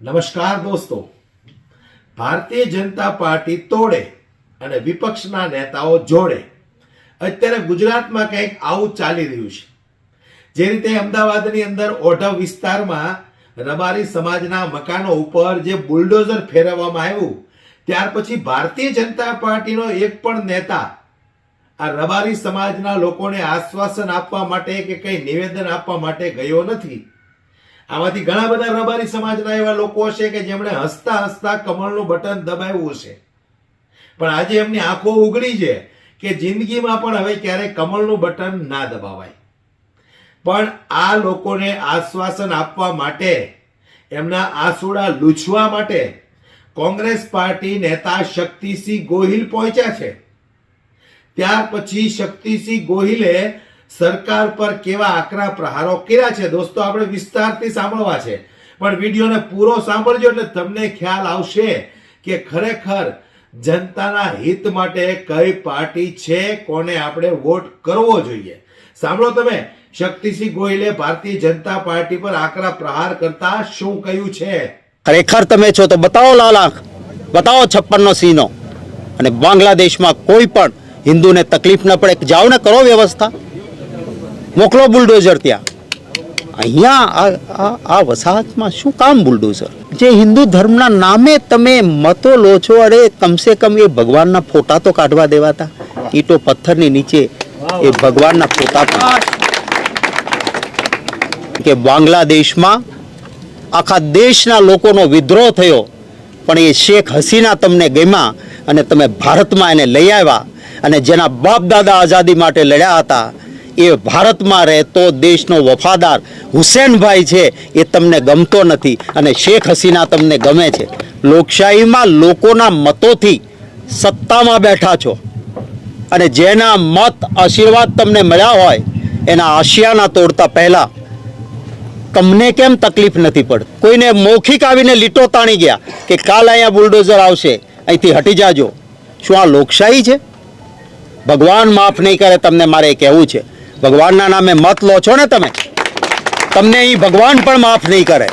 નમસ્કાર દોસ્તો. ભારતીય જનતા પાર્ટી તોડે અને વિપક્ષના નેતાઓ જોડે. અત્યારે ગુજરાતમાં કંઈક આવું ચાલી રહ્યું છે. જે રીતે અમદાવાદની અંદર ઓઢવ વિસ્તારમાં રબારી સમાજના મકાનો ઉપર જે બુલડોઝર ફેરવવામાં આવ્યું, ત્યાર પછી ભારતીય જનતા પાર્ટીનો એક પણ નેતા આ રબારી સમાજના લોકોને આશ્વાસન આપવા માટે કે કંઈ નિવેદન આપવા માટે ગયો નથી. આમાંથી ઘણા બધા રબારી સમાજના એવા લોકો હશે કે જેમણે હસતા હસતા કમળનું બટન દબાવ્યું છે પણ આજે એમની આંખો ઉઘડી છે કે જિંદગીમાં પણ હવે ક્યારેય કમળનું બટન ના દબાવાય. પણ આ લોકોને આશ્વાસન આપવા માટે, એમના આંસુડા લૂછવા માટે કોંગ્રેસ પાર્ટી નેતા શક્તિસિંહ ગોહિલ પહોંચ્યા છે. ત્યાર પછી શક્તિસિંહ ગોહિલે સરકાર પર કેવા આકરા પ્રહારો કર્યા છે? દોસ્તો, આપણે વિસ્તારથી સાંભળવા છે. પણ વિડીયોને પૂરો સાંભળજો એટલે તમને ખ્યાલ આવશે કે ખરેખર જનતાના હિત માટે કઈ પાર્ટી છે, કોને આપણે વોટ કરવો જોઈએ. સાંભળો તમે, શક્તિસિંહ ગોહિલે ભારતીય જનતા પાર્ટી પર આકરા પ્રહાર કરતા શું કહ્યું છે? ખરેખર તમે છો તો બતાવો લાલા બતાવો છપ્પનનો સીનો અને બાંગ્લાદેશમાં કોઈ પણ હિન્દુને તકલીફ ન પડે, જાઓ ને કરો વ્યવસ્થા. મોકલો બુલડોઝર ત્યાં. અહીંયા આ- વસાહતમાં શું કામ બુલડોઝર? જે હિન્દુ ધર્મના નામે તમે મતો લો છો, અરે કમસે કમ એ ભગવાનના ફોટા તો કાઢવા દેવાતા. ઈટો પથ્થરની નીચે એ ભગવાનના ફોટા કે બાંગ્લાદેશમાં આખા દેશના લોકોનો વિદ્રોહ થયો, પણ એ શેખ હસીના તમને ગમ્યા અને તમે ભારતમાં એને લઈ આવ્યા અને જેના બાપ દાદા આઝાદી માટે લડ્યા હતા એ ભારતમાં રહેતો દેશનો વફાદાર હુસેનભાઈ છે, એ તમને ગમતો નથી અને શેખ હસીના તમને ગમે છે. લોકશાહીમાં લોકોના મતોથી સત્તામાં બેઠા છો અને જેના મત આશીર્વાદ તમને મળ્યા હોય, એના આશિયાના તોડતા પહેલા તમને કેમ તકલીફ નથી પડતી? કોઈને મૌખિક આવીને લીટો તાણી ગયા કે કાલ અહીંયા બુલડોઝર આવશે, અહીંથી હટી જાજો. શું આ લોકશાહી છે? ભગવાન માફ નહીં કરે, તમને મારે કહેવું છે. ભગવાનના નામે મત લો છો ને તમે? તમને અહીં ભગવાન પણ માફ નહીં કરે.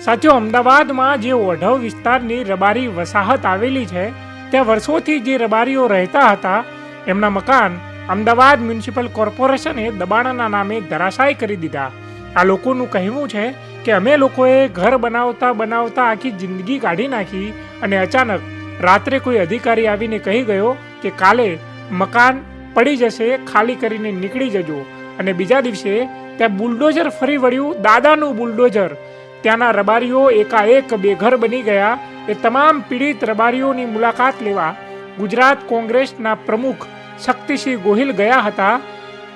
સાચો, અમદાવાદમાં જે ઓઢવ વિસ્તારની રબારી વસાહત આવેલી છે, ત્યાં વર્ષોથી જે રબારીઓ રહેતા હતા, એમના મકાન અમદાવાદ મ્યુનિસિપલ કોર્પોરેશને દબાણના નામે ધરાશાય કરી દીધા. આ લોકોનું કહેવું છે કે અમે લોકોએ ઘર બનાવતા બનાવતા આખી જિંદગી કાઢી નાખી અને અચાનક રાત્રે કોઈ અધિકારી આવીને કહી ગયો કે કાલે મકાન પડી જશે, ખાલી કરીને નીકળી જજો. અને બીજા દિવસે ત્યાં બુલડોઝર ફરી વળ્યું દાદાનું બુલડોઝર. ત્યાંના રબારીઓ એકાએક બેઘર બની ગયા. એ તમામ પીડિત રબારીઓની મુલાકાત લેવા ગુજરાત કોંગ્રેસના પ્રમુખ શક્તિસિંહ ગોહિલ ગયા હતા.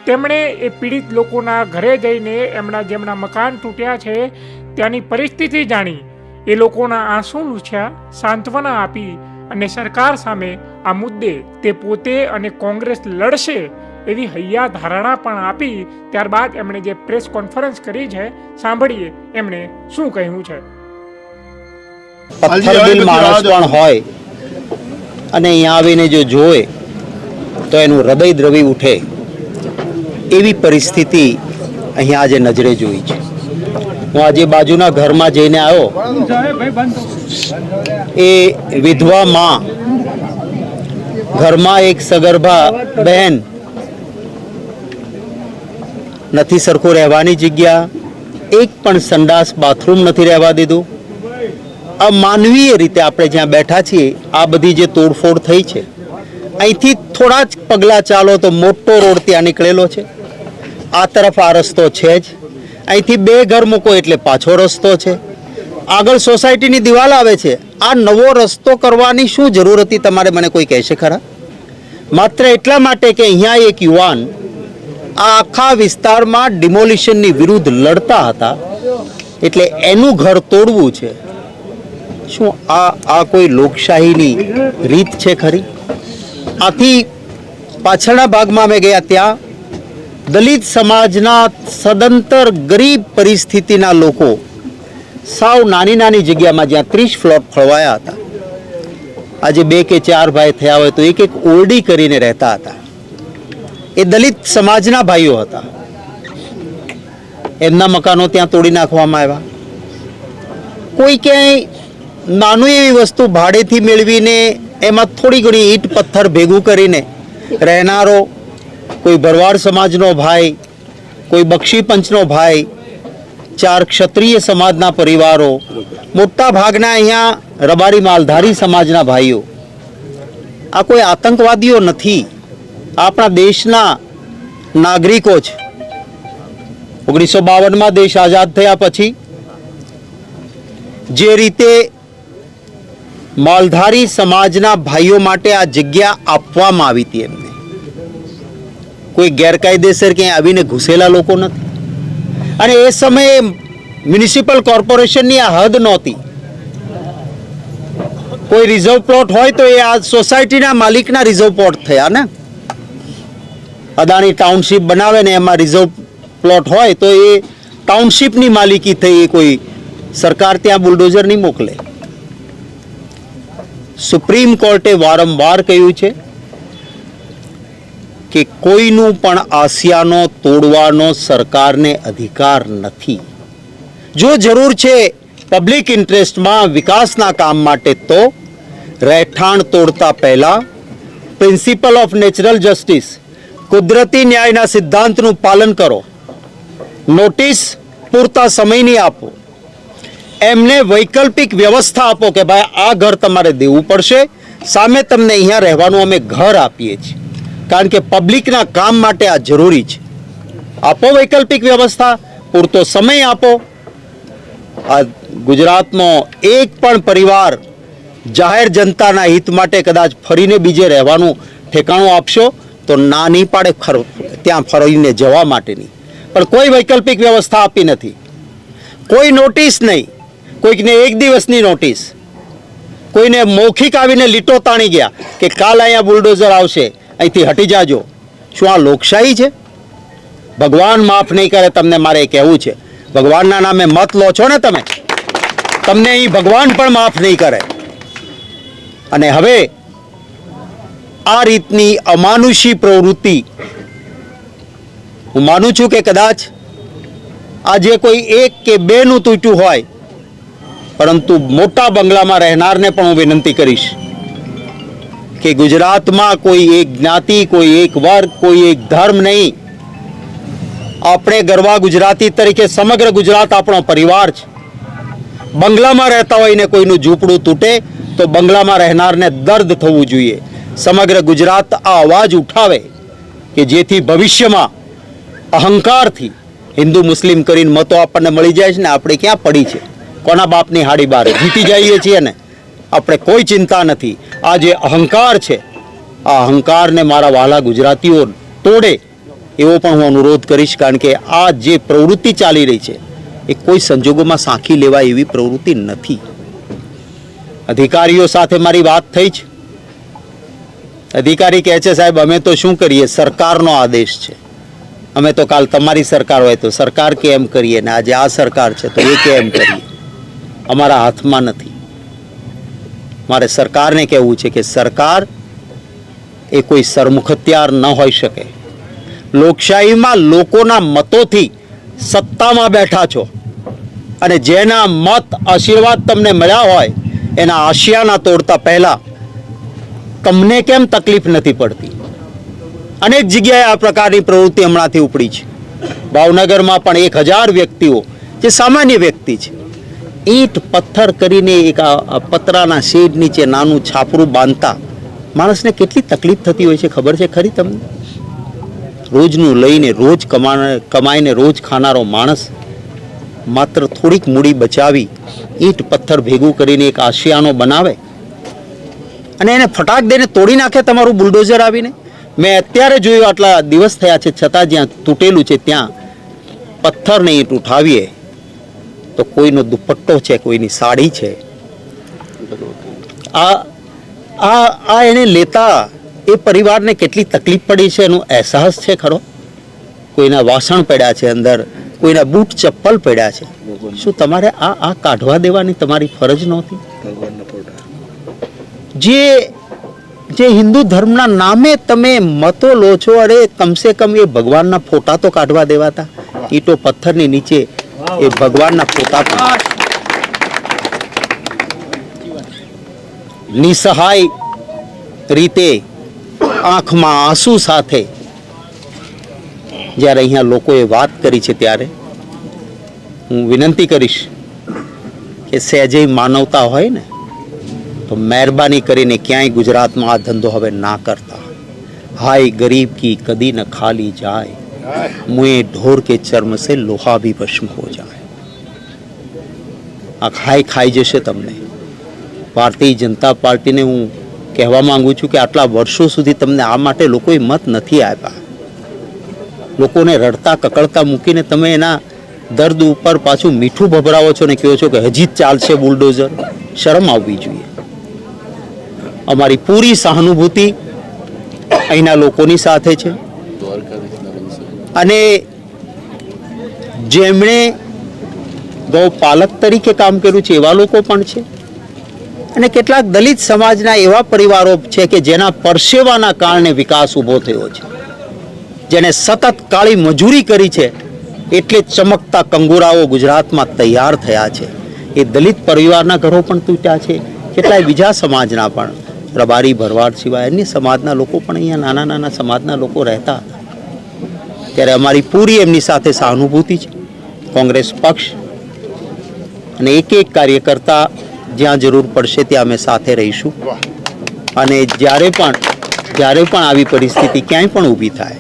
તેમણે એ પીડિત લોકોના ઘરે જઈને એમના જેમના મકાન તૂટ્યા છે, ત્યાંની પરિસ્થિતિ જાણી. એ લોકોના આંસુ લૂછ્યા, સાંત્વના આપી અને સરકાર સામે આ મુદ્દે તે પોતે અને કોંગ્રેસ લડશે એવી હૈયા ધારણા પણ આપી ત્યારબાદ એમણે જે પ્રેસ કોન્ફરન્સ કરી છે સાંભળીએ એમણે શું કહ્યું છે. પથ્થરદિલ માણસ પણ હોય અને અહીંયા આવીને જો જોવે તો એનું હૃદય દ્રવી ઉઠે એવી પરિસ્થિતિ અહીંયા આજે નજરે જોઈ છે. હું આજે બાજુના ઘરમાં જઈને આવ્યો. એ વિધવા માં ઘરમાં એક સગર્ભા બહેન. નથી સરખું રહેવાની જગ્યા. એક પણ સંડાસ બાથરૂમ નથી રહેવા દીધું. અમાનવીય રીતે આપણે જ્યાં બેઠા છીએ, આ બધી જે તોડફોડ થઈ છે, અહીંથી થોડા જ પગલાં ચાલો તો મોટો રોડ ત્યાં નીકળેલો છે. આ તરફ આ રસ્તો છે જ. અહીંથી બે ઘર મૂકો એટલે પાછો રસ્તો છે. આગળ સોસાયટીની દિવાલ આવે છે. આ નવો રસ્તો કરવાની શું જરૂર હતી તમારે મને કોઈ કહેશે ખરા? માત્ર એટલા માટે કે અહીંયા એક યુવાન આ આખા વિસ્તારમાં ડિમોલિશનની વિરુદ્ધ લડતા હતા. એટલે એનું ઘર તોડવું છે. શું આ આ કોઈ લોકશાહીની રીત છે ખરી? આથી પાછળના ભાગમાં અમે ગયા ત્યાં દલિત સમાજના સદંતર ગરીબ પરિસ્થિતિના લોકો સાવ નાની નાની જગ્યામાં જ્યાં ત્રીસ ફ્લોટ ફળવાયા હતા. આજે બે કે ચાર ભાઈ થયા હોય તો એક એક ઓરડી કરીને રહેતા હતા. એ દલિત સમાજના ભાઈઓ હતા. એમના મકાનો ત્યાં તોડી નાખવામાં આવ્યા. કોઈ ક્યાંય નાનું એવી વસ્તુ ભાડેથી મેળવીને એમાં થોડી ઘણી ઈંટ, પથ્થર ભેગું કરીને રહેનારો કોઈ ભરવાડ સમાજનો ભાઈ, કોઈ બક્ષી પંચનો ભાઈ ચાર ક્ષત્રિય સમાજના પરિવારો મોટા ભાગના અહીંયા રબારી માલધારી સમાજના ભાઈઓ. આ કોઈ આતંકવાદીઓ નથી. આપણા દેશના નાગરિકો છે ઓગણીસો બાવનમાં દેશ આઝાદ થયા પછી જે રીતે માલધારી સમાજના ભાઈઓ માટે આ જગ્યા આપવામાં આવી હતી એમને. કોઈ ગેરકાયદેસર ક્યાંય આવીને ઘૂસેલા લોકો નથી. અને એ સમયે મ્યુનિસિપલ કોર્પોરેશનની આ હદ નહોતી. કોઈ રિઝર્વ પ્લોટ હોય તો એ આ સોસાયટીના માલિકના રિઝર્વ પ્લોટ થયા, ને? અદાણી ટાઉનશીપ બનાવે ને એમાં રિઝર્વ પ્લોટ હોય તો એ ટાઉનશીપની માલિકી થઈ, એ કોઈ સરકાર ત્યાં બુલડોઝર નહીં મોકલે. સુપ્રીમ કોર્ટે વારંવાર કહ્યું છે કે કોઈનું પણ આસિયાનો તોડવાનો સરકારને અધિકાર નથી. જો જરૂર છે પબ્લિક ઇન્ટરેસ્ટમાં વિકાસના કામ માટે તો રહેઠાણ તોડતા પહેલાં પ્રિન્સિપલ ઓફ નેચરલ જસ્ટિસ, કુદરતી ન્યાયના સિદ્ધાંતનું પાલન કરો. નોટિસ પૂરતા સમયની આપો. એમને વૈકલ્પિક વ્યવસ્થા આપો કે ભાઈ આ ઘર તમારે દેવું પડશે, સામે તમને અહીંયા રહેવાનું અમે ઘર આપીએ છીએ. કારણ કે પબ્લિકના કામ માટે આ જરૂરી છે. આપો વૈકલ્પિક વ્યવસ્થા, પૂરતો સમય આપો. આ ગુજરાતનો એક પણ પરિવાર જાહેર જનતાના હિત માટે કદાચ ફરીને બીજે રહેવાનું ઠેકાણું આપશો, તો ના નહીં પાડે ત્યાં ફરીને જવા માટેની. પણ કોઈ વૈકલ્પિક વ્યવસ્થા આપી નથી. કોઈ નોટિસ નહીં. કોઈકને એક દિવસની નોટિસ. કોઈને મૌખિક આવીને લીટો તાણી ગયા કે કાલ અહીંયા બુલડોઝર આવશે. અહીંથી હટી જાજો. શું આ લોકશાહી છે? ભગવાન માફ નહીં કરે, તમને મારે કહેવું છે. ભગવાનના નામે મત લો છો ને તમે. તમને અહીં ભગવાન પણ માફ નહીં કરે. અને હવે આ રીતની અમાનુષી પ્રવૃત્તિ હું માનું છું કે કદાચ આજે કોઈ એક કે બેનું તૂટ્યું હોય, પરંતુ મોટા બંગલામાં રહેનારને પણ હું વિનંતી કરીશ. કે ગુજરાતમાં કોઈ એક જ્ઞાતિ, કોઈ એક વર્ગ, કોઈ એક ધર્મ નહીં. આપણે ગરવા ગુજરાતી તરીકે સમગ્ર ગુજરાત આપણો પરિવાર છે. બંગલામાં રહેતા હોય ને કોઈનું ઝૂંપડું તૂટે, તો બંગલામાં રહેનારને દર્દ થવું જોઈએ. સમગ્ર ગુજરાત આ અવાજ ઉઠાવે કે જેથી ભવિષ્યમાં અહંકારથી હિન્દુ મુસ્લિમ કરીને મતો આપણને મળી જાય છે ને આપણે ક્યાં પડી છે? કોના બાપની હાડી બારે? જીતી જઈએ છીએ ને? આપણે કોઈ ચિંતા નથી. આ જે અહંકાર છે, આ અહંકારને મારા વહાલા ગુજરાતીઓ તોડે, એવો પણ હું અનુરોધ કરીશ, કારણ કે આ જે પ્રવૃત્તિ ચાલી રહી છે, એ કોઈ સંજોગોમાં સાંખી લેવાય એવી પ્રવૃત્તિ નથી. અધિકારીઓ સાથે મારી વાત થઈ છે અધિકારી કહે છે, સાહેબ, અમે તો શું કરીએ? સરકારનો આદેશ છે. અમે તો કાલ તમારી સરકાર હોય તો સરકાર કે એમ કરીએ? ને આજે આ સરકાર છે તો એ કેમ કરીએ? અમારા હાથમાં નથી. મારે સરકારને કહેવું છે કે સરકાર એ કોઈ સરમુખત્યાર ન હોઈ શકે. લોકશાહીમાં લોકોના મતોથી સત્તામાં બેઠા છો અને જેના મત આશીર્વાદ તમને મળ્યા હોય, એના આશિયાના તોડતા પહેલાં તમને કેમ તકલીફ નથી પડતી? અનેક જગ્યાએ આ પ્રકારની પ્રવૃત્તિ હમણાંથી ઉપડી છે. ભાવનગરમાં પણ એક હજાર વ્યક્તિઓ, જે સામાન્ય વ્યક્તિ છે ઈંટ પથ્થર કરીને એક પતરાના શેડ નીચે નાનું છાપરું બાંધતા માણસને કેટલી તકલીફ થતી હોય છે, ખબર છે ખરી તમને? રોજનું લઈને રોજ કમા કમાઈને રોજ ખાનારો માણસ માત્ર થોડીક મૂડી બચાવી ઈંટ પથ્થર ભેગું કરીને એક આશિયાનો બનાવે અને એને ફટાક દઈને તોડી નાખે તમારું બુલડોઝર આવીને? મેં અત્યારે જોયું આટલા દિવસ થયા છે, છતાં જ્યાં તૂટેલું છે ત્યાં પથ્થરને ઈંટ ઉઠાવીએ તો કોઈનો દુપટ્ટો છે કોઈની સાડી છે. આ આ આ એને લેતા એ પરિવારને કેટલી તકલીફ પડી છે એનો અહેસાસ છે ખરો? કોઈના વાસણ પડ્યા છે અંદર કોઈના બૂટ ચપ્પલ પડ્યા છે. શું તમારે આ આ કાઢવા દેવાની તમારી ફરજ નહોતી? જે જે હિન્દુ ધર્મના નામે તમે મતો લો છો અરે કમસે કમ એ ભગવાનના ફોટા તો કાઢવા દેવાતા. ઈટો પથ્થરની નીચે એ ભગવાનના પોતા નિસહાય રીતે આંખમાં આંસુ સાથે જ્યારે અહીંયા લોકોએ વાત કરી છે ત્યારે, હું વિનંતી કરીશ કે સહેજે માનવતા હોય ને, તો મહેરબાની કરીને ક્યાંય ગુજરાતમાં આ ધંધો હવે ના કરતા. હાય, ગરીબ કી કદી ન ખાલી જાય. મુએ ઢોર કે ચર્મ સે લોહા ભી ભસ્મ હો જાય આ ખાઈ ખાઈ જશે તમને ભારતીય જનતા પાર્ટીને હું કહેવા માંગુ છું કે આટલા વર્ષો સુધી તમને આ માટે લોકોએ મત નથી આપ્યા લોકોને રડતા કકડતા મૂકીને તમે એના દર્દ ઉપર પાછું મીઠું ભભરાવો છો ને કહો છો કે હજી જ ચાલશે બુલડોઝર શરમ આવવી જોઈએ અમારી પૂરી સહાનુભૂતિ અહીંના લોકોની સાથે છે અને જેમણે ગૌપાલક તરીકે કામ કર્યું છે, એવા લોકો પણ છે. અને કેટલાક દલિત સમાજના એવા પરિવારો છે કે જેના પરસેવાના કારણે વિકાસ ઊભો થયો છે. જેણે સતત કાળી મજૂરી કરી છે, એટલે ચમકતા કંગુરાઓ ગુજરાતમાં તૈયાર થયા છે. એ દલિત પરિવારના ઘરો પણ તૂટ્યા છે, કેટલાય બીજા સમાજના પણ. રબારી ભરવાડ સિવાય અન્ય સમાજના લોકો પણ અહીંયા નાના નાના સમાજના લોકો રહેતા હતા ત્યારે અમારી પૂરી એમની સાથે સહાનુભૂતિ છે. કોંગ્રેસ પક્ષ અને એક એક કાર્યકર્તા જ્યાં જરૂર પડશે ત્યાં અમે સાથે રહીશું. અને જ્યારે પણ જ્યારે પણ આવી પરિસ્થિતિ ક્યાંય પણ ઊભી થાય,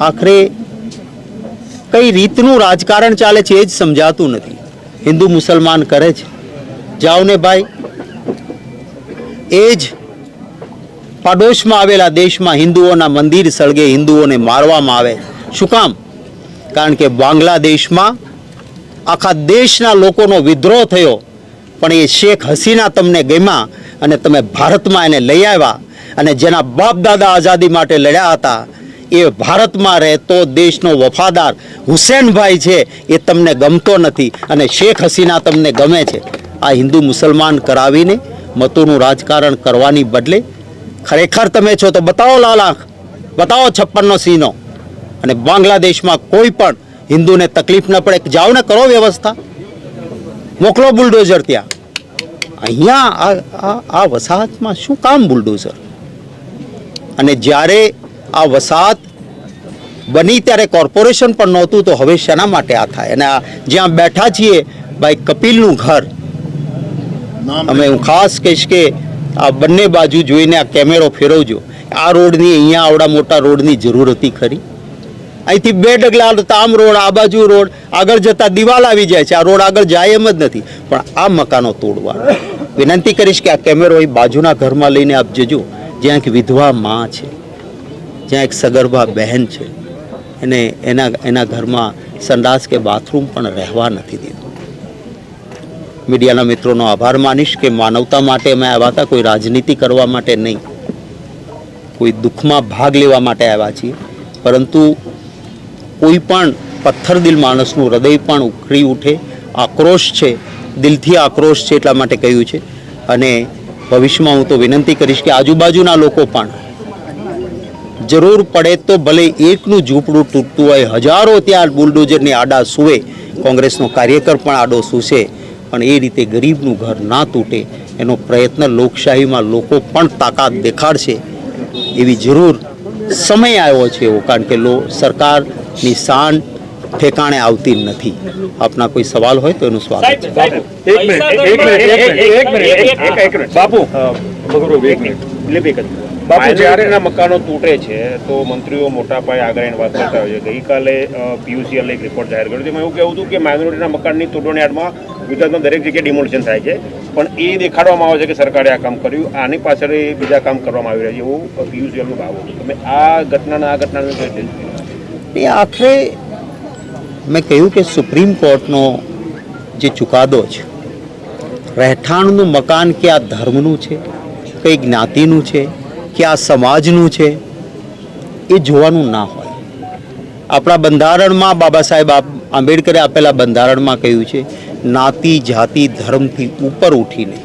આખરે કઈ રીતનું રાજકારણ ચાલે છે એ જ સમજાતું નથી. હિન્દુ મુસલમાન કરે છે. જાઓને ભાઈ, એ જ પાડોશમાં આવેલા દેશમાં હિન્દુઓના મંદિર સળગે હિન્દુઓને મારવામાં આવે. શું કામ? કારણ કે બાંગ્લાદેશમાં આખા દેશના લોકોનો વિદ્રોહ થયો. પણ એ શેખ હસીના તમને ગમ્યા અને તમે ભારતમાં એને લઈ આવ્યા અને જેના બાપ દાદા આઝાદી માટે લડ્યા હતા, એ ભારતમાં રહેતો દેશનો વફાદાર હુસેનભાઈ છે એ તમને ગમતો નથી અને શેખ હસીના તમને ગમે છે. આ હિન્દુ મુસલમાન કરાવીને મતોનું રાજકારણ કરવાની બદલે ખરેખર તમે છો તો બતાવો લાલ આંખ બતાવો છપ્પનનો સીનો. અને બાંગ્લાદેશમાં કોઈ પણ હિન્દુને તકલીફ ન પડે જાઓ ને કરો વ્યવસ્થા. મોકલો બુલડોઝર ત્યાં. અહીંયા આ વસાહતમાં શું કામ બુલડોઝર? અને જ્યારે આ વસાહત બની ત્યારે કોર્પોરેશન પણ નહોતું તો હવે શેના માટે આ થાય? અને આ જ્યાં બેઠા છીએ ભાઈ કપિલનું ઘર. અમે હું ખાસ કહીશ કે આ બંને બાજુ જોઈને આ કેમેરો ફેરવજો. આ રોડની અહીંયા આવડા મોટા રોડની જરૂર હતી ખરી. અહીંથી બે ડગલા તામ રોડ, આ બાજુ રોડ, આગળ જતા દિવાલ આવી જાય છે. આ રોડ આગળ જાય એમ જ નથી. પણ આ મકાનો તોડવા. વિનંતી કરીશ કે આ કેમેરો એ બાજુના ઘરમાં લઈને આપ જજો. જ્યાં એક વિધવા માં છે. જ્યાં એક સગર્ભા બહેન છે. અને એના એના ઘરમાં સંડાસ કે બાથરૂમ પણ રહેવા નથી દીધું. મીડિયાના મિત્રોનો આભાર માનીશ કે માનવતા માટે અમે આવ્યા હતા, કોઈ રાજનીતિ કરવા માટે નહીં. કોઈ દુઃખમાં ભાગ લેવા માટે આવ્યા છીએ. પરંતુ કોઈ પણ પથ્થરદિલ માણસનું હૃદય પણ ઉખડી ઉઠે. આક્રોશ છે, દિલથી આક્રોશ છે એટલા માટે કહ્યું છે. અને ભવિષ્યમાં હું તો વિનંતી કરીશ કે આજુબાજુના લોકો પણ જરૂર પડે તો ભલે એકનું ઝૂંપડું તૂટતું હોય, હજારો ત્યાં બુલડોઝરની આડા સૂવે, કોંગ્રેસનો કાર્યકર પણ આડો સૂસે પણ એ રીતે ગરીબનું ઘર ના તૂટે, એનો પ્રયત્ન લોકશાહીમાં લોકો પણ તાકાત દેખાડશે એવી જરૂર સમય આવ્યો છે એવો, કારણ કે લો સરકારની શાન ઠેકાણે આવતી નથી. આપના કોઈ સવાલ હોય તો એનું સ્વાગત છે. બાપુ એક મિનિટ બાપુ જ્યારે એના મકાનો તૂટે છે તો મંત્રીઓ મોટા પાયે આગળ એની વાત કરતા હોય છે. ગઈકાલે પીયુસીએલ એક રિપોર્ટ જાહેર કર્યો. તેમાં એવું કહેવું હતું કે માઇનોરિટીના મકાનની તૂટોની આડમાં ગુજરાતમાં દરેક જગ્યાએ ડિમોલિશન થાય છે. પણ એ દેખાડવામાં આવે છે કે સરકારે આ કામ કર્યું. આની પાછળ એ બીજા કામ કરવામાં આવી રહ્યા છે. એવું પીયુસીએલનું ભાવ હતું. તમે આ ઘટનાના આ ઘટનાને એ આખરે મેં કહ્યું કે સુપ્રીમ કોર્ટનો જે ચુકાદો છે રહેઠાણનું મકાન કે આ ધર્મનું છે? કઈ જ્ઞાતિનું છે, કે આ સમાજનું છે, એ જોવાનું ના હોય. આપણા બંધારણમાં બાબા સાહેબ આંબેડકરે આપેલા બંધારણમાં કહ્યું છે, નાતિ, જાતિ, ધર્મથી ઉપર ઉઠીને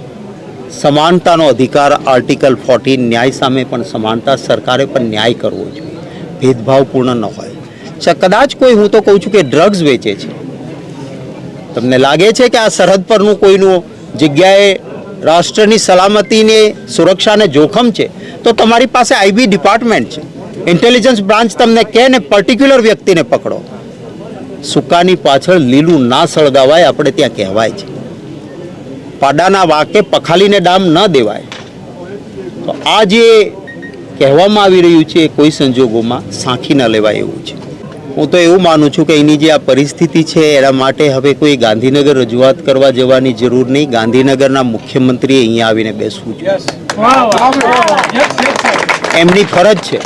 સમાનતાનો અધિકાર આર્ટિકલ ફોર્ટીન ન્યાય સામે પણ સમાનતા સરકારે પણ ન્યાય કરવો જોઈએ. ભેદભાવપૂર્ણ ન હોય. કદાચ કોઈ, હું તો કહું છું કે ડ્રગ્સ વેચે છે. તમને લાગે છે કે આ સરહદ પરનું કોઈનું જગ્યાએ રાષ્ટ્રની સલામતીને, સુરક્ષાને જોખમ છે, તો તમારી પાસે આઈબી ડિપાર્ટમેન્ટ છે. ઇન્ટેલિજન્સ બ્રાન્ચ તમને કહે ને પર્ટિક્યુલર વ્યક્તિને પકડો. સુકાની પાછળ લીલું ના સળગાવાય આપણે ત્યાં કહેવાય છે. પાડાના વાકે પખાલીને ડામ ન દેવાય. તો આ જે કહેવામાં આવી રહ્યું છે કોઈ સંજોગોમાં સાંખી ન લેવાય એવું છે. હું તો એવું માનું છું કે એની જે આ પરિસ્થિતિ છે એના માટે હવે કોઈ ગાંધીનગર રજૂઆત કરવા જવાની જરૂર નહીં. ગાંધીનગરના મુખ્યમંત્રીએ અહીંયા આવીને બેસવું જોઈએ. એમની ફરજ છે.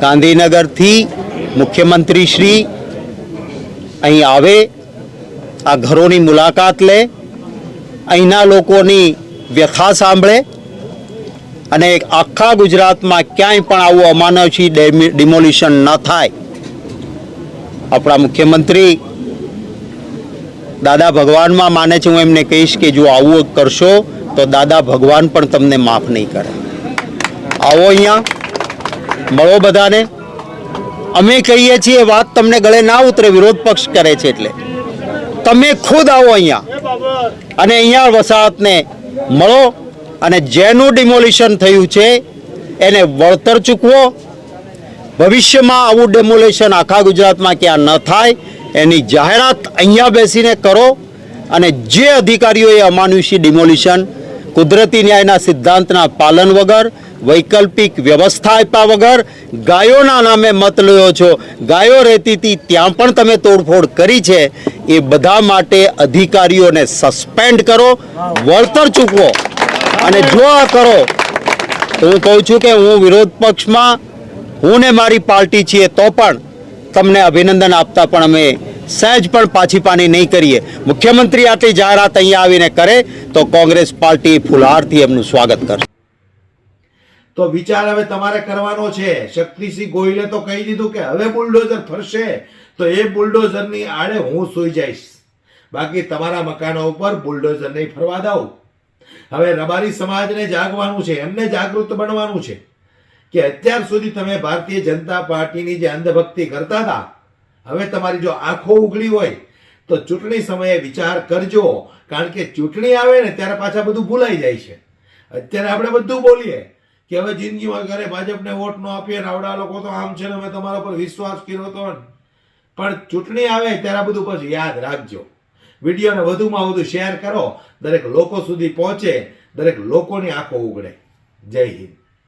ગાંધીનગરથી મુખ્યમંત્રી શ્રી અહીં આવે આ ઘરોની મુલાકાત લે અહીંના લોકોની વ્યથા સાંભળે અને આખા ગુજરાતમાં ક્યાંય પણ આવું અમાનવસી ડેમી- ડિમોલિશન ન થાય. આપણા મુખ્યમંત્રી દાદા ભગવાનમાં માને છે, હું એમને કહીશ કે જો આવું કરશો, તો દાદા ભગવાન પણ તમને માફ નહીં કરે. આવો અહીંયા, મળો બધાને. અમે કહીએ છીએ વાત તમને ગળે ના ઉતરે, વિરોધ પક્ષ કરે છે એટલે. તમે ખુદ આવો અહીંયા. અને અહીંયા વસાહતને મળો. અને જેનું ડિમોલિશન થયું છે, એને વળતર ચૂકવો. ભવિષ્યમાં આવું ડેમોલેશન આખા ગુજરાતમાં ક્યાં ન થાય, એની જાહેરાત અહીંયા બેસીને કરો. અને જે અધિકારીઓએ અમાનુષી ડિમોલિશન કુદરતી ન્યાયના સિદ્ધાંતના પાલન વગર, વૈકલ્પિક વ્યવસ્થા આપ્યા વગર, ગાયોના નામે મત લ્યો છો, ગાયો રહેતી હતી, ત્યાં પણ તમે તોડફોડ કરી છે. એ બધા માટે અધિકારીઓને સસ્પેન્ડ કરો, વળતર ચૂકવો. અને જો આ કરો તો હું કહું છું કે હું વિરોધ પક્ષમાં, હું ને મારી પાર્ટી છીએ તો પણ તમને અભિનંદન આપતા પણ અમે સહેજ પણ પાછી પાની નહીં કરીએ. મુખ્યમંત્રી આટલી જાહેરાત અહીંયા આવીને કરે તો કોંગ્રેસ પાર્ટી ફુલહારથી એમનું સ્વાગત કરશે. તો વિચાર હવે તમારે કરવાનો છે. શક્તિસિંહ ગોહિલે તો કહી દીધું કે હવે બુલડોઝર ફરશે. તો એ બુલડોઝરની આડે હું સૂઈ જઈશ. બાકી તમારા મકાનો ઉપર બુલડોઝર નહીં ફરવા દઉં. હવે રબારી સમાજને જાગવાનું છે, એમને જાગૃત બનવાનું છે કે અત્યાર સુધી તમે ભારતીય જનતા પાર્ટીની જે અંધભક્તિ કરતા હતા, હવે તમારી જો આંખો ઉઘડી હોય તો ચૂંટણી સમયે વિચાર કરજો, કારણ કે ચૂંટણી આવે ને ત્યારે પાછા બધું ભૂલાઈ જાય છે. અત્યારે આપણે બધું બોલીએ કે હવે જિંદગીમાં ઘરે ભાજપને વોટ ન આપીએ ને આવડા લોકો તો આમ છે ને અમે તમારા પર વિશ્વાસ કર્યો હતો પણ ચૂંટણી આવે ત્યારે બધું પછી યાદ રાખજો. વિડીયોને વધુમાં વધુ શેર કરો. દરેક લોકો સુધી પહોંચે. દરેક લોકોની આંખો ઉગડે. જય હિન્દ.